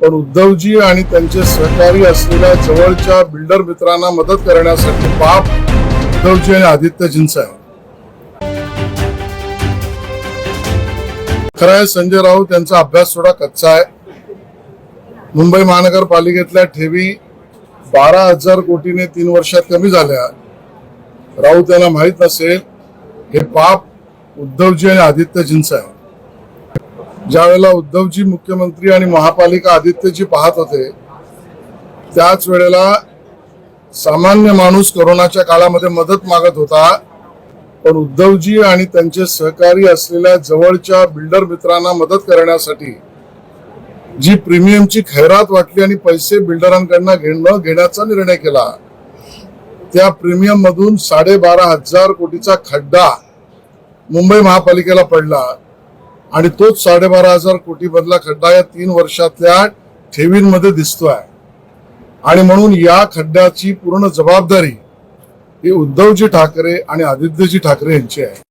पण उद्धवजी आणि त्यांचे सहकारी असलेल्या जवळच्या बिल्डर मित्रांना मदत करण्यासाठी पाप उद्धवजी आणि आदित्यजींचं आहे खरं आहे संजय राऊत यांचा अभ्यास थोडा कच्चा आहे. मुंबई महानगरपालिकेतल्या ठेवी बारा हजार कोटीने तीन वर्षात कमी झाल्या. राऊत यांना माहीत नसेल हे पाप उद्धवजी आणि आदित्यजींचं आहे ज्यावेळेला उद्धवजी मुख्यमंत्री आणि महापालिका आदित्यजी पाहत होते त्याच वेळेला सामान्य माणूस कोरोनाच्या काळामध्ये मदत मागत होता. पण उद्धवजी आणि त्यांचे सहकारी असलेल्या जवळच्या बिल्डर मित्रांना मदत करण्यासाठी जी प्रीमियमची खैरात वाटली आणि पैसे बिल्डरांकडनं घेणं घेण्याचा निर्णय केला त्या प्रीमियम मधून साडेबारा हजार कोटीचा खड्डा मुंबई महापालिकेला पडला. आणि तोच साडेबारा हजार कोटी मधला खड्डा या तीन वर्षातल्या ठेवींमध्ये दिसतोय. आणि म्हणून या खड्ड्याची पूर्ण जबाबदारी ही उद्धवजी ठाकरे आणि आदित्यजी ठाकरे यांची आहे.